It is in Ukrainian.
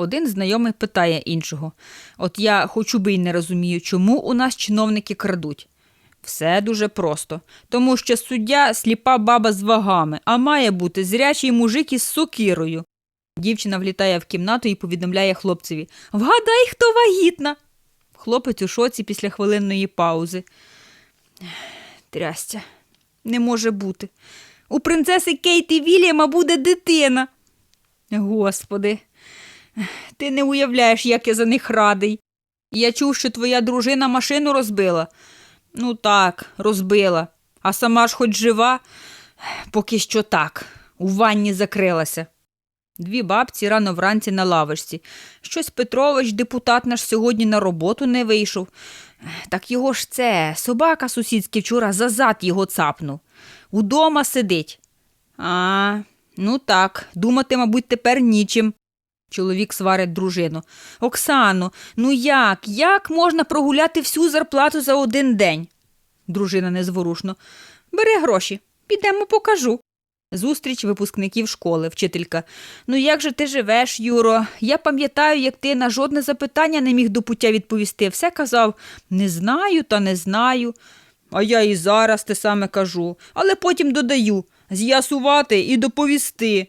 Один знайомий питає іншого: От я хочу би й не розумію, чому у нас чиновники крадуть. Все дуже просто, тому що суддя сліпа баба з вагами, а має бути зрячий мужик із сокирою. Дівчина влітає в кімнату і повідомляє хлопцеві Вгадай, хто вагітна. Хлопець у шоці після хвилинної паузи. Трястя, не може бути. У принцеси Кейті Вільяма буде дитина. Господи, ти не уявляєш, як я за них радий. Я чув, що твоя дружина машину розбила. Ну так, розбила. А сама ж хоч жива, поки що так, у ванні закрилася. Дві бабці рано вранці на лавочці. Щось Петрович, депутат наш, сьогодні на роботу не вийшов. Так його ж це, собака сусідський вчора за зад його цапнув. Удома сидить. А, ну так, думати, мабуть, тепер нічим. Чоловік сварить дружину. Оксано, ну як? Як можна прогуляти всю зарплату за один день? Дружина незворушно. Бери гроші, підемо покажу. Зустріч випускників школи, вчителька. Ну як же ти живеш, Юро? Я пам'ятаю, як ти на жодне запитання не міг до пуття відповісти. Все казав не знаю та не знаю. А я і зараз те саме кажу, але потім додаю з'ясувати і доповісти.